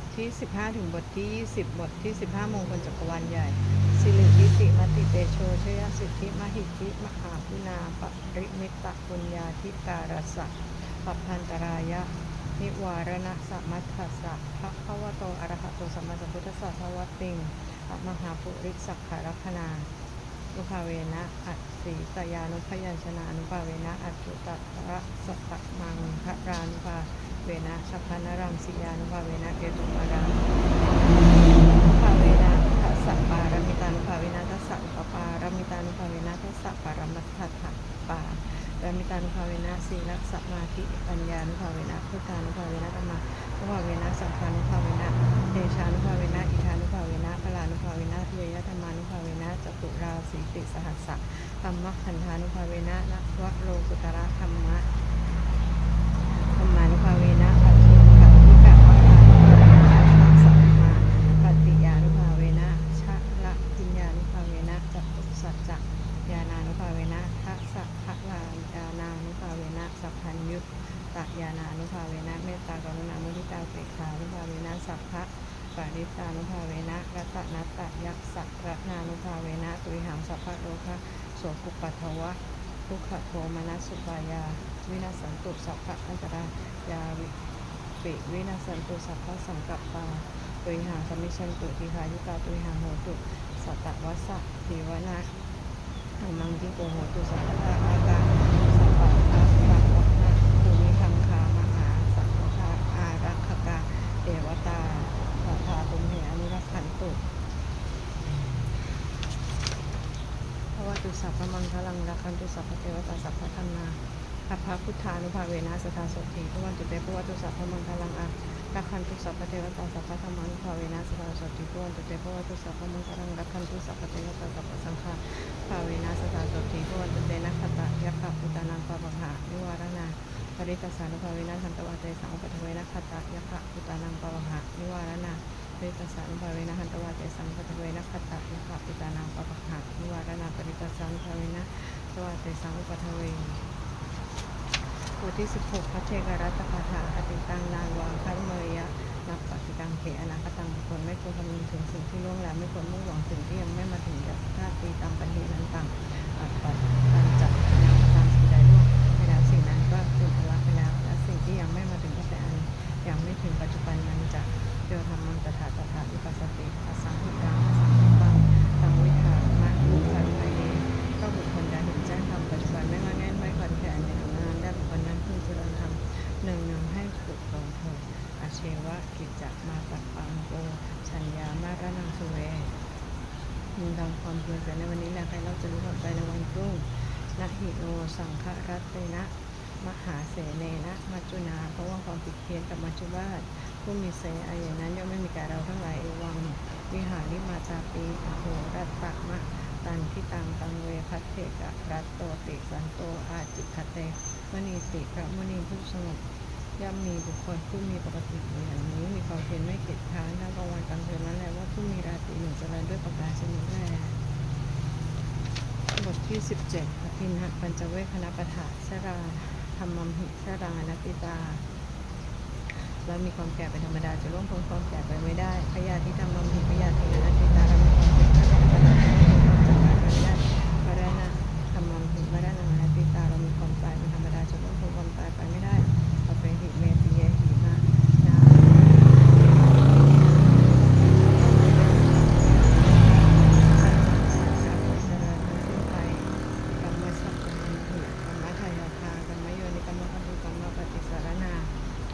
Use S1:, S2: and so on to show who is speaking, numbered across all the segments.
S1: ทที่ 15 ถึงบทที่ 20 บทที่ 15มงคลจักรวาลใหญ่ สิริกิติมติเตโชชยสิทธิมหิทธิมหาพุนาปริมิตตปุญญาธิการสะปัพพันตรายะ นิวารณะสัมมัทธัสสะภะคะวะโตอะระหะโตสัมมาสัมพุทธัสสะภวติงอะมหาปุริสักขารคณานุภาเวนะอัตสีตยานุพยัญชนะอนุภาเวนะอัตตุตัระสตะมังพระรานุภา เวนะสัพพนารังสิยานุภาเวนะเกตุมารานุภาเวนะทัสสะปารมิตานุภาเวนะทัสสะปปารมิตานุภาเวนะทัสสะปารมัตถะปารมิตานุภาเวนะสีลักสมาธิปัญญานุภาเวนะพุทธานุภาเวนะธรรมานุภาเวนะสังฆานุภาเวนะเดชานุภาเวนะอิทานุภาเวนะพลานุภาเวนะเทยธรรมานุภาเวนะจตุราสีติสหัสสะธรรมะขันธานุภาเวนะนวโลกุตระธรรมะธรรมานุภาเวนะปัจฉิมขันธิกะวะลานุภาเวนะสัมมาปฏิยานุภาเวนะชะละพิญญานุภาเวนะจตุสัจจะ ยานานุภาเวนะทัสสะภะลายานานุภาเวนะสัพพัญยุตตยานานุภาเวนะเมตตากรุณามุทิตาเปกขานุภาเวนะสัพพะ ปาริตานุภาเวนะรัตนัตตยักษะรัตนานุภาเวนะตุริหังสัพพะโลคะโสกุปัทวะทุกขโทมนัสสุปายา วินาสันตุสัพพะอันตรายาวิปิวินาสันตุสัพพะสังกัปปาตุริหังสมิชันตุทิคายุกาตุริหังโหตุสัตตวัสสะทีวนาธรรมังที่โกโหตุสัพพะอาการสัพพะภูมิคังคามหาสัพพะอารักขกาเทวตาสัพพาตุมเหอนุรักขันตุพระวตุสัพพะมัง คลังรักขันตุสัพพเทวตาสัพพะธรรมาสัพพะพุทธานุภาเวนะสทาโสติพระวันตุเตพระวตุสัพพะมังคลังอารักขันตุสัพพเทวตาสัพพะธรรมานุภาเวนะสทาโสติพระวันตุเตพระวตุสัพพะมังคลังรักขันตุสัพพเทวตาสัพพะสังฆาภาเวนะสตาโสติพระวันตุเตนะคตะยักขะปุตานังปะปะหะนิวารณาปริตสานุภาเวนะทันตวะเตสังอุปทเวนะคตะยักขะปุตานังปะปะหะนิวารณาปริตสานุภาเวนะทันตวะเตสังอุปทเวนะคตะยักขะปุตานังปะปะหะนิวารณาปริตสานุภาเวนะ ตวะเตสังอุปทเวบทที่ 16พระเทกรัตถคาถาอติตังนานวางคันเมยะนับปฏิตังเขอนาคตังบุคคลไม่ควรคำนึงถึงสิ่งที่ล่วงแล้วไม่ควรมุ่งหวังสิ่งที่ยังไม่มาถึงยัตถาตีตามปัญญานั้นต่าง วิหาริมาจาปีอโหรัตตะมะตันทิตังตังเวพัทเทกะรัตโตติสันโตอาจิคเตมณีติพระมณีผู้สงบย่อมมีบุคคลผู้มีปกติอย่างนี้ มีความเพียรไม่เกียจค้านทั้งกลางวันกลางคืนนั่นแหละว่าผู้มีราตรีหนึ่งเจริญด้วยประการชนิดแรกบทที่ 17อภินหะปัญจเวคคณปะถะชราธรรมมหิชรานติตา และมีความแก่เป็นธรรมดาจะล่วงพ้นความแก่ไปไม่ได้พยาธิธรรมัมหิพยาธินติตาเรามีความเจ็บแก่เป็นธรรมดาจะล่วงพ้นความแก่ไปไม่ได้มรณะธรรมัมหิมรณะนติตาเรามีความตายเป็นธรรมดาจะล่วงพ้นความตายไปไม่ได้อเปหิเมติเยหิมานา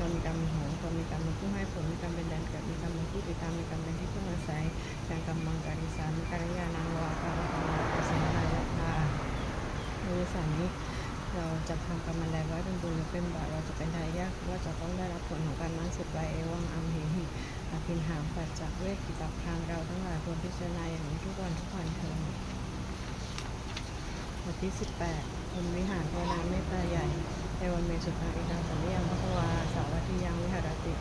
S1: เรามีกรรมเป็นโหงเรามีกรรมเป็นผู้ให้ผลมีกรรมเป็นแดนเกิดมีกรรมเป็นผู้ติดตามมีกรรมเป็นที่พึ่งอาศัยอย่างกรรมังการิสามิการยานังวาการะธรรมะปัสสนายาตาในวิสัยนี้ เราจะทำกรรมอะไรไว้เป็นบุญหรือเป็นบาปเราจะเป็นทายาทว่าจะต้องได้รับผลของการนั้นสืบไปเอวังอัมเหหิอภินหามปัจจักเวทกิจทางเราทั้งหลายควรพิจารณาอย่างนี้ทุกวันทุกวันเถิดบทที่ บนวิหารพระนาเมตตาใหญ่ในวันเมสุภาอิทังสัญญังพระวาสาวัติยังวิหารติ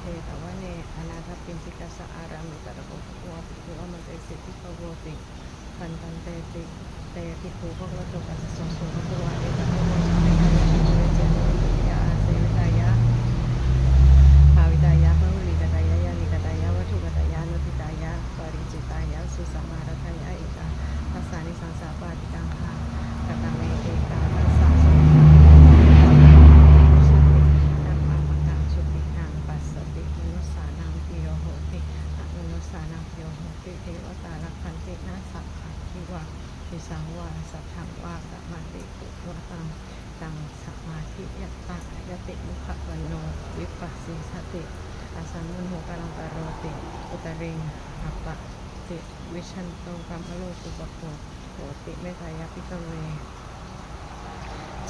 S1: เทตวะเนอนาถปินสิกาสอารามิตระโกวัวภิกขุอมันเตสิทิโกโวติพันตันเตติเตติภูพวกเราจบอัสสงสุภควาเอตโมโม นะสัพพะทิวาทิสังวาสัทธังวาสัมมาติปุวะตังตังสมาธิยะตายะติมุขวันโนวิปัสสิสติอาสานุโหกรังกโรติอุตริงอัปปะติวิชันโตกรรมโลสุปโปโหติเมตายาพิกเว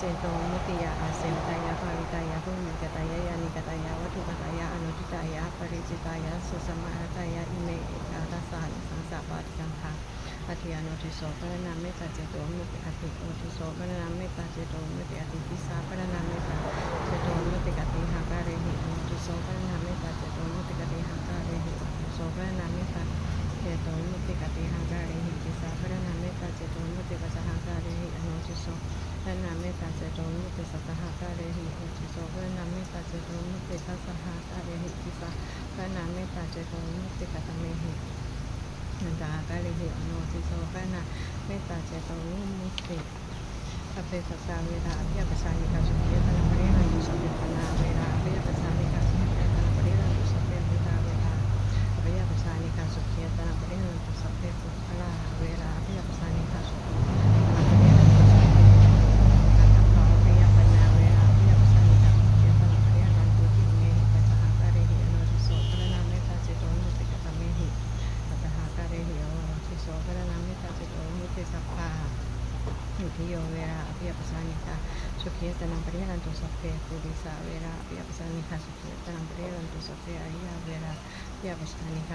S1: เจโตมุติยาอาเซมตายาภาวิตายาภูมิกตายายานิกตายาวัตถุกตายาอนุทิตายาปริจิตายาสุสมาตายาอิเมเอกาตสานสังสาปาติกังคาอธิยานุทิโสปรนามเมตตาเจโตมุติอติโอทิโสปรนามเมตตาเจโตมุติอติปิสาปรนามเมตตาเจโตมุติกติหาการเรหิอนุทิโสปรนามามเมตตาเจโตมุติสัตหะกาเรหิโอจิโสพระนามเมตตาเจโตมุติทัสสหะกาเรหิทิสาพระนามเมตตาเจโตมุติกัตเมหินันตากาเรหิอโนติโสพระนามเมตตาเจโตมุติสัพเพสัตตาเวลาอภิยปัสสานิกาสุขียตนะปริหายุสัพเพปนาเวลาอภิยปัสสานิกาสุขียตนะปริหายุสัพเพปุตาเวลาอภิยปัสสานิกาสุขียตนะปริหายุสัพเพปุ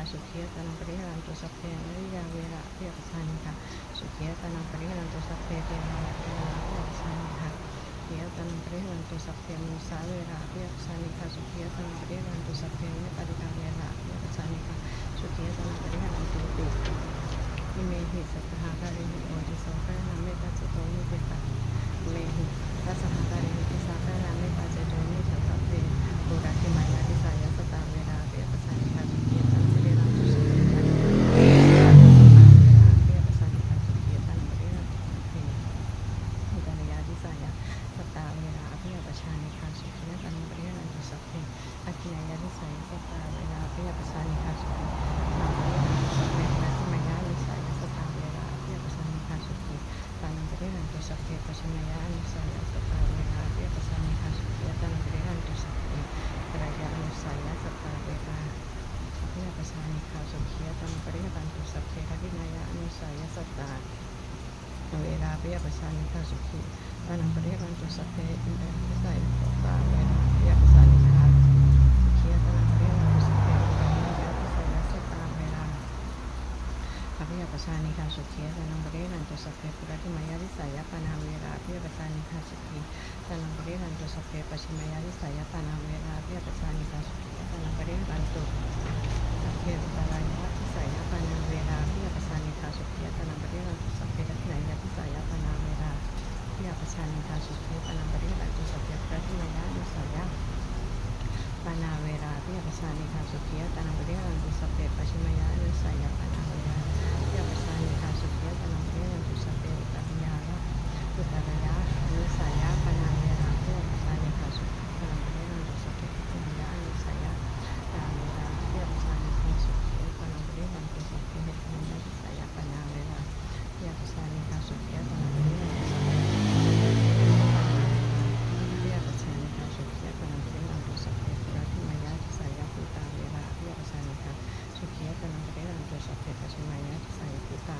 S1: ะสุขียตานังปริหารันตุสัพเพนิยาเวระเพียกสันค่ะสุขียตานังปริหารันตุสัพเพเทวาเทวะเพียกสันค่ะสุขียตานังปริหารันตุสัพเพมุสาเวระเพียกสันค่ะสุขียตานังปริหารันตุสัพเพเนปฏิกาเวระเพียกสันค่ะสุขียตานังปริหารันตุปิอิเมหิสัพหาการิหิโอติโสเะนามิตาสสโตมิเปตาเมหิทัสหาการิหิติสากะนามิตาสสโตมิสัพเพโอรักิมายา wera apya sanika sukiatan perihantu sukiatan apya sanika sukiatan perihantu ti อุตรยาทิสายาสตตาเวลาอภิยปชานิคาสุขียตันปริยนันตุสัพเพอคินายาทิสายาสตตาเวลาอภิยปชานิคาสุขีตันปริยนันตุสัพเพปัสมายานิสายาสตตาเวลาอภิยปชานิคาสุขีตันปริยนันตุสัพเพปัสมายานิสายาสตตาเวลาอภิยปชานิคาสุขีตันปริยนันตุสัพเพตรายานิสายาสตตาเวลาอภิยปชานิคา สุขีตันปริยนันตุสัพเพอคินายานิสายาสตตาเวลาเปียประชานิคาสุขีตานังปริวันตุสัพเพอินเดพิสัยตาเวลาเปียประชานิคาสุขีตานังปริวันตุสัพเพอุปาณิยพิสัยสตาเวลาอภิยประชานิคาสุขีตานังปริวันตุสัพเพปุรติมายาวิสัยปานาเวลาอภิยประชานิคาสุขีตานังปริวันตุสัพเพปชิมายาวิสัยปานาเวลาอภิยประชานิคาสุขีตานังปริวันตุสัพเพอุตรายาวิสัยปานาเวลาอภิยปชานิคาสุขียตานังปริวันตุสัพเพทักขิณายาวิสัยาปนาเวลาที่อภิชานิกาสุขีปนังปริหันตุสัพเพพระทิมายานุสายะปนาเวราที่อภิชานิกาสุขีปนังปริหันตุสัพเพปัชิมยานุสายะปนาเวราที่อภิชานิกาสุขีปนังปริหันตุสัพเพอุตริยาละอุตริยานุสายะปานาเวราที่อภิชานิกาสุขีปนังปริหันตุสัพเพปชิมายานุสายะปานาเวราที่อภิชานิกาสุขีปนังปริหันตุสัพเพปชิมายานุสายะปานาเวราที่อภิชานิกาสุขีปนังปริหันตุสัพเพ เรียกประชานิกาสุขียปนังปริรันตุสัพเพปุระทิมายาทิสายาภูตาเวลาเรียกประชานิกาสุขียปนังปริรันตุสัพเพปชิมายาทิสายาภูตา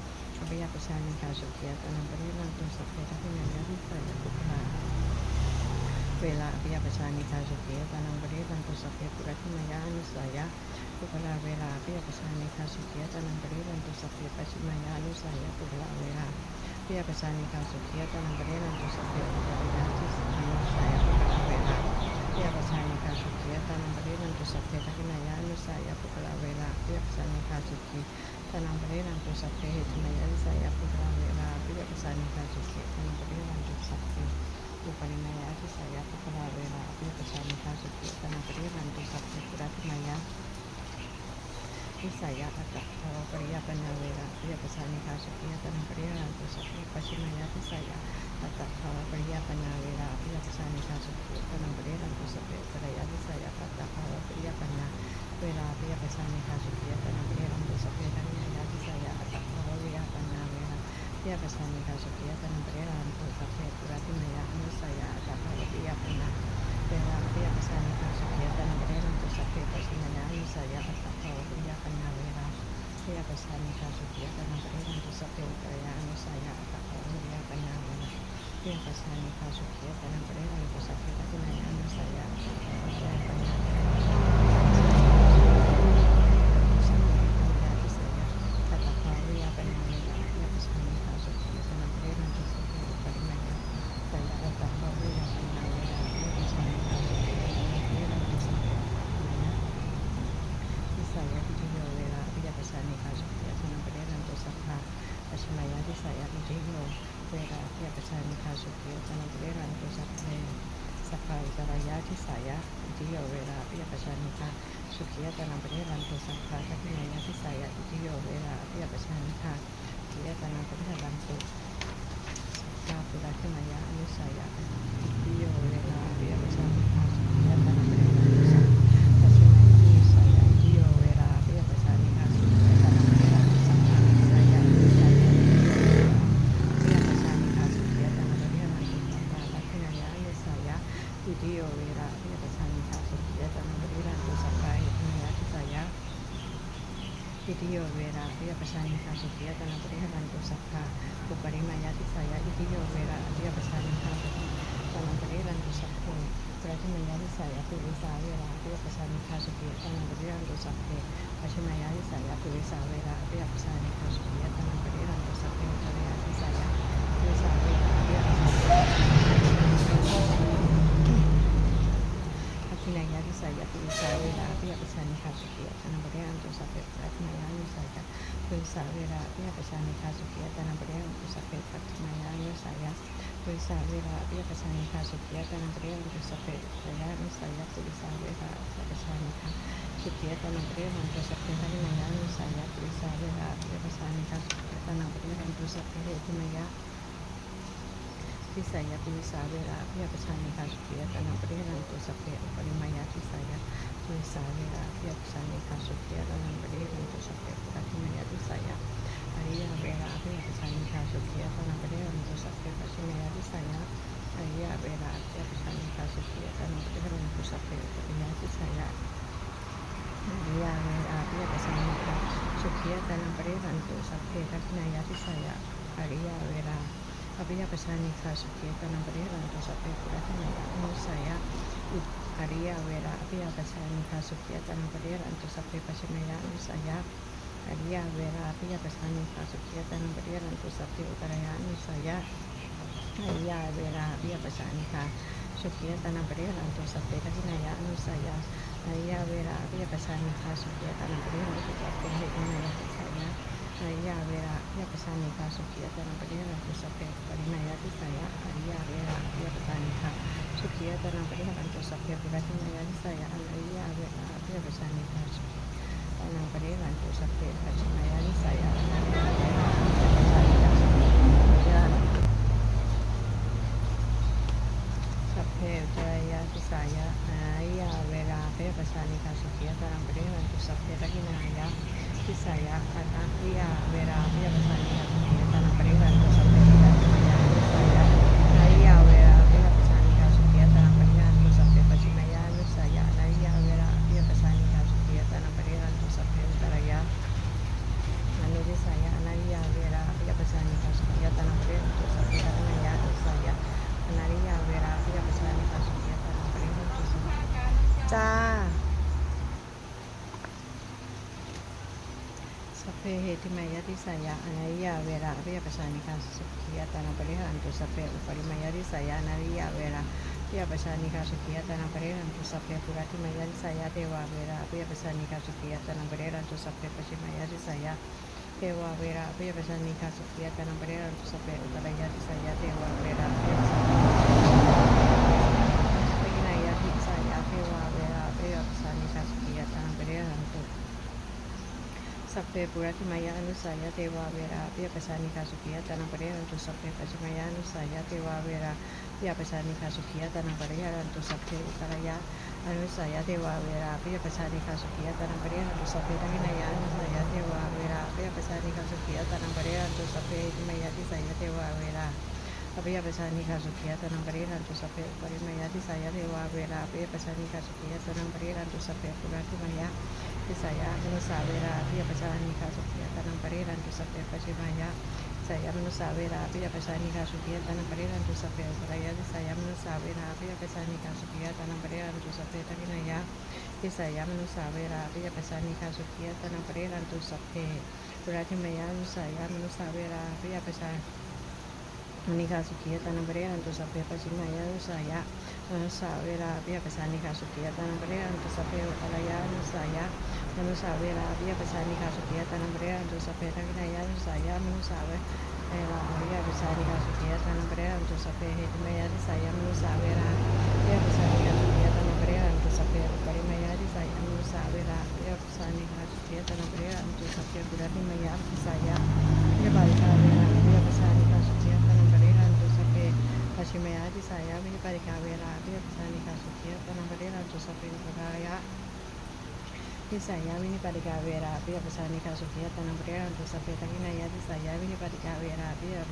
S1: ข้าพเจ้าประชาชนชาวสุเกียรตินำประเทศนำตัวสัพเพทัพพยาญาที่เกิดและบุคลาเวลาอภิยาประชานิคาสุเกตานังประเทศตังกุสเกปุรัติมายาอนุสัยะปุกลาเวลาอภิยาประชานิคาสุเกตานังประเทศตังกุสเกปัชิมายาอนุสัยะปุกลาเวลาอภิยาประชานิคาสุเกตานังประเทศตังกุสเกปุรัติมายาที่สัยะปุกลาเวลาอภิยาประชานิคาสุเกตานังประเทศตังกุสเกปัชิมายาอนุสัยะปุกลาเวลาอภิยาประชานิคาสุเก ተናግሬ ላንተ ሰፊ ሄድና የእዛ የአፍሪካዊ ራቢ በተሳኒታ ጅሴ ተናግሬ ላንተ ሰፊ የፈሪና የአዲስ የአፍሪካዊ ራቢ በተሳኒታ ጅሴ ተናግሬ ላንተ ሰፊ ጉዳትና ያ saya kata kalau pria penawira dia pesan kasut dia tenang pria nanti sakit pasti menyati saya kata kalau pria penawira dia pesan tanam beri tenang pria nanti sakit pria saya kata kalau pria penawira dia pesan kasut dia tenang pria या कसाने का शुक्रिया का नंबर राम को सबसे पूरा तो मेरा हमेशा याद आता है पिया अपना तेरा पिया कसाने का शुक्रिया का नंबर राम को सबसे पसंद मेरा हमेशा याद आता है पिया अपना मेरा पिया कसाने का शुक्रिया का नंबर राम को सबसे मेरा हमेशा याद आता है पिया अपना मेरा पिया कसाने का शुक्रिया का नंबर राम को सबसे पसंद मेरा हमेशा याद आता है ಜ್ಞಾನದೇಹೋ ವೇದಾಖ್ಯ ಪಚಾರಿಕಾಶುಕ್ಯ ತನಪುರೇ ರಾಮಕೃಷ್ಣೇ ಸಕಾಲ ಜರಯಾಚಿ ಸಾಯ ಜಿಯ ವೇದಾಪ್ಯ ಪಚಾರಿಕಾ ಶುಕ್ಯ ತನಪುರೇ ರಾಮಕೃಷ್ಣ ಕಠಿಣಯಾಚಿ ಸಾಯ ಜಿಯ ವೇದಾಪ್ಯ ಪಚಾರಿಕಾ ಜಿಯ ತನಪುರೇ ರಾಮಕೃಷ್ಣ ಸಕಾಲ ಪುರಾಕಿಮಯ ಅನುಸಾಯ ಜಿಯ ವೇದಾಪ್ಯ ಪಚಾರಿಕಾ ಶುಕ್ಯ ತನ jadi yo wera aku ya pesan ikan setia karena aku ingin bantu saka bukari mayati saya jadi yo wera aku ya pesan ikan setia karena aku ingin berarti mayati saya aku bisa wera aku ya pesan ikan setia karena aku ingin bantu saka pasti mayati saya aku bisa wera aku ya pesan ikan setia karena aku ingin bantu saka saya iya kung sa wira api ako sa ni kasuki at ang bagay ang tusa pepa at mayayo sa iya kung sa wira api ako sa ni kasuki bisa ang bagay ya tusa pepa at mayayo sa iya kung sa wira api ako sa ni kasuki at ang bagay ang tusa pepa at mayayo sa iya kung sa wira api saya bisa berhati-hati bersama kita tentang pengiriman dosa kita itu Bisaya pinisabi ra pia pesani kasutia tanang perihan tu sapia upani maya bisaya pinisabi ra pia pesani kasutia tanang perihan tu sapia upani maya bisaya ya bera pia pesani kasutia tanang perihan tu sapia upani maya bisaya ari ya bera pia pesani kasutia tanang perihan tu sapia upani maya bisaya ari ya bera pia pesani kasutia tanang ya bera pia pesani kasutia tanang perihan tu sapia upani maya ya bera capilla ya se ha iniciado su fiesta en abril, la cosa que cura en la na ya. Y haría ver a capilla que se ha iniciado su fiesta en abril, la cosa que pasa en la casa ya. Haría ver a capilla que se ha iniciado su fiesta en abril, la cosa que cura en la casa ya. Haría ver a capilla que se ha iniciado su fiesta en abril, la cosa que pasa en la casa ya. Haría ver a capilla que se ha iniciado su fiesta en abril, la cosa que cura en la casa ya. నయ్యావేర వ్యపసానిక సుఖీయతనపడిన సభ్యపడినయాది సయ అయ్యావేర వ్యపసానిక సుఖీయతనపడిన కంచు సభ్యపడినయాది సయ అయ్యావేర వ్యపసానిక సుఖీయతనపడిన కంచు సభ్యపడి จ้าสเปเหติมายติสายะอนาริยาเวราอริยประชานิการสุขียตานาปริหันตุสัเปอุปริมายติสายะอนาริยาเวราอริยประชานิการสุขียตานาปริหันตุสัเปปุราติมายติสายะเทวาเวราอริยประชานิการสุขียตานาปริหันตุสัเปปชิมายติสายะเทวาเวราอริยประชานิการสุขียตานาปริหันตุสัเปอุตรายติสายะเทวาเวราอริยปัจจานิ สัพเพปุรัติมายานุสายเทวาเวราเปียปชานิคาสุขียตานังปริยันตุสัพเพปัจมายานุสายเทวาเวราเปียปชานิคาสุขียตานังปริยันตุสัพเพอุตรยะอนุสายเทวาเวราเปียปชานิคาสุขียตานังปริยันตุสัพเพทักขินายานุสายเทวาเวราเปียปชานิคาสุขียตานังปริยันตุสัพเพหิมายาติสายเทวาเวราอภิยปชานิคาสุขียตานังปริยันตุสัพเพมายาติสายเทวาเวราเปียปชานิคาสุขียตานังปริยันตุสัพเยาทิสายามนุสาเวราพิยปชานิคาสุขียตานังปริรันตุสัพเพปชิมายะเวราพิยปชานิคาสุขียตานังปริรันตุสัพเพอุปรายะทิยานุสาเยปชานิคาสุขียตานังปริรันตุสัพเทักขินายะทิสายามนุสาเวราพิยปชานิคาสุขียตานังปริรันตุสัพเพปริมยานุสายามนุสาเวราพิยปชานิคาสุขียตานังปริยันตุสัพเพปชิมปรียตานังปริยันตุสัพเพอุปรายานุสายะอนุสาเวลาปิยปัสสานิคาสุขียตานังปริยันตุสัพเพทักขินายานุสายะมนุสาเวาปิยปัสสานิคาสุขียตานังปริยันตุสัพเพเหตุมยาทิสายามาเวยานิคาสุขียตานังปริยันตุสัพเพอุปริมยาทิสายามนุสาเวลาปิยปัสสานิคาสุขียตานังปริยันตุสัพเพประติมายะปิยบาลิกาเวลาปิยปัสสานิคาสุขียตานังปริยันตุสัพเทวาเวรานิยตนังปริรันตุสัพเยะทิสายาวินิกาเรยกสานิกาสุขียตนันตุสัพเพทักขินายาทิสายาวินิปาริกาเวลาเรียกสานิกาสุขียตนังปริรันตุสัพเพปุราติมายา วินิปาริกาเวลาเรียกสานิกาสุขียตนังปริรันตุสัพเพปัจฉิมยานุสายาวินิปาริกาเวลาเรียกสานิกาสุขียตนังปริรันตุสัพเพอุตรยานุสายาวินิปาติกาเวลาเรียกประชานิกาสุขียตานังปริรันตุสัพเพตะกินายา นุสายาวินิปาติกาเวลาเรียกประชานิกาสุขียตานังปริรันตุสัพเพหิตมายาติสายาวินิปาติกาเวลาเรียกป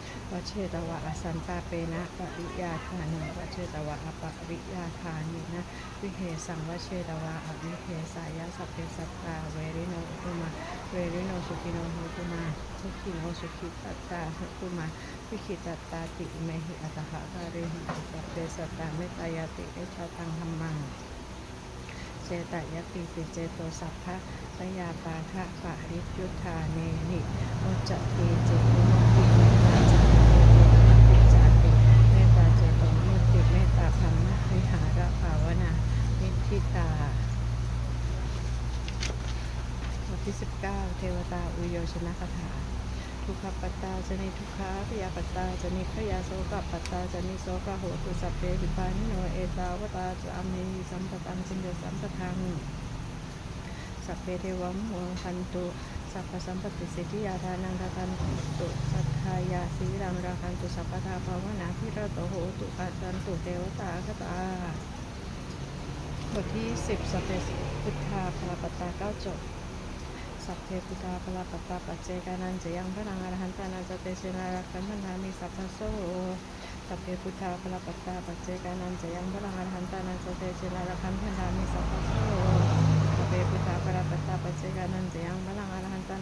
S1: รียกประชานิกาสุขียตานังปริรันตุเตเมหิทัสหาบาริหิติสาพระนามเมตตาเจโตมุตเตสัพเพสังสัตตานังปีระนามวเชตวะอภิยามายะอุปขาตังวเชตวะอนุปัคาเตนะสันตาเชตวะอสันตาเปนะปริยาธานังวเชตวะอปริยาธานินะวิเหสังวเชตวะอวิเหสายะสัพเพสัตตาเวริโนตุมาเวริโนสุขิโนโหตุมาสุขิโนสุขิตัตตาโหตุมาวิขิตัตตาติเมหิอัตถะกาเรหิสัพเพสัตตาเมตตายาติเอชาตังธรรมังเจตยติติเจโตสัพพะสยาปาทะปะริยุทธาเนนิโอจติเจโตมุติเมตตาจติจติเมตตาเจโตมุติเมตตาธรรมวิหารภาวนานิทิตาบทที่ 19 เทวตาอุโยชนะคาถาทุกขปัตตาจนิทุกขาพยาปัตตาจนิพยาโสกปัตตาจนิโสกโหตุสัพเพหิปานิโนเอตาวตาจามีสัมปตังจินเดสัมปทังสัพเพเทวมโมคันตุสัพพสัมปติสิทธิยาทานังทานันตุสัทธายาสีรังราคันตุสัพพทาภาวนาพิระโตโหตุอาจันตุเทวตาคตาบทที่ 10สัพเพพุทธาพลปัตตาเก้าจบ สัพเพพุทาปลาปตาปัจเจกานันจะยังพระนังอรหันตานัจเตชนารักขันธนามิสัพพะโสสัพเพพุทธาปตาปเจกานันจยังพระนังอรหันตานันจเตชนารักันธนามีสัพพโสสัพเพพุทาปลาปตาปัจเจกานันจะยังพระนังอรหันตานันจะเตชนารักขันธนามิสัพพะโสสัพเพพุทธาปตาปัจเจกานันจะยังพระนังอรหันตานันจะเตชนารักขันธนามิสัพพะโสสัพเพพุทธาปลาปตตาปัจเจกานันจะยังพระนังอรหันตานันจเตชนารักันธนามีสัพพโส สัพเพพุทธาปราปตาปัจเจกานันจะยังพลังอรหันตา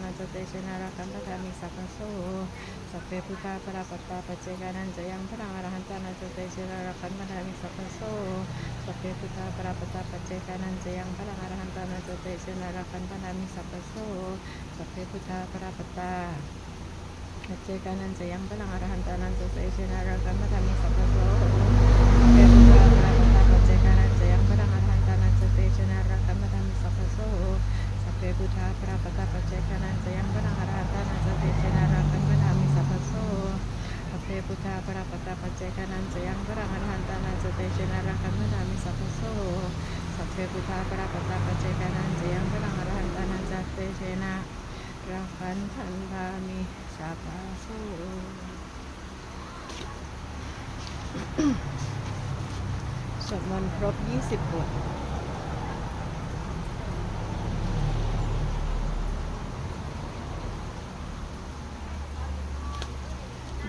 S1: ต์ครบบท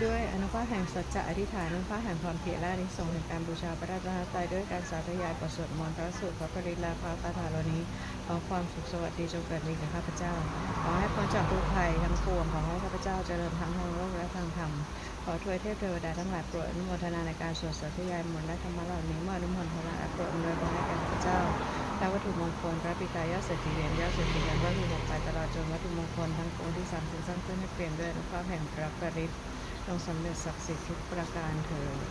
S1: ด้วยอนุภาพแห่งสัจจะอธิษฐานอนุภาพแห่งความเพียรและนิสงส์แห่งการบูชาพระราชาไตรด้วยการสาธยายบทสวดมนต์พระสูตรพระปริละพระคาถาเหล่านี้ ขอความสุขสวัสดีจงเกิดมีแก่ข้าพเจ้า ขอให้พ้นจากทุกภัยทั้งปวงขอให้ข้าพเจ้าเจริญทั้งทางโลกและทางธรรม ขอทวยเทพเทวดาทั้งหลายโปรดอนุโมทนาในการสวดสาธยายมนต์และธรรมะเหล่านี้เมื่ออนุโมทนาโปรดอำนวยพรให้แก่พระเจ้าและวัตถุมงคลพระปิตายอดเศรษฐีเหรียญยอดเศรษฐีเหรียญวัตถุมงคลไปตลอดจนวัตถุมงคลทั้งปวงที่สามสิบสร้างขึ้นให้เปลี่ยนด้วยอนุภาพแห่งพระปริศลงสำเร็จศักดิ์สิทธิ์ทุกประการเถิด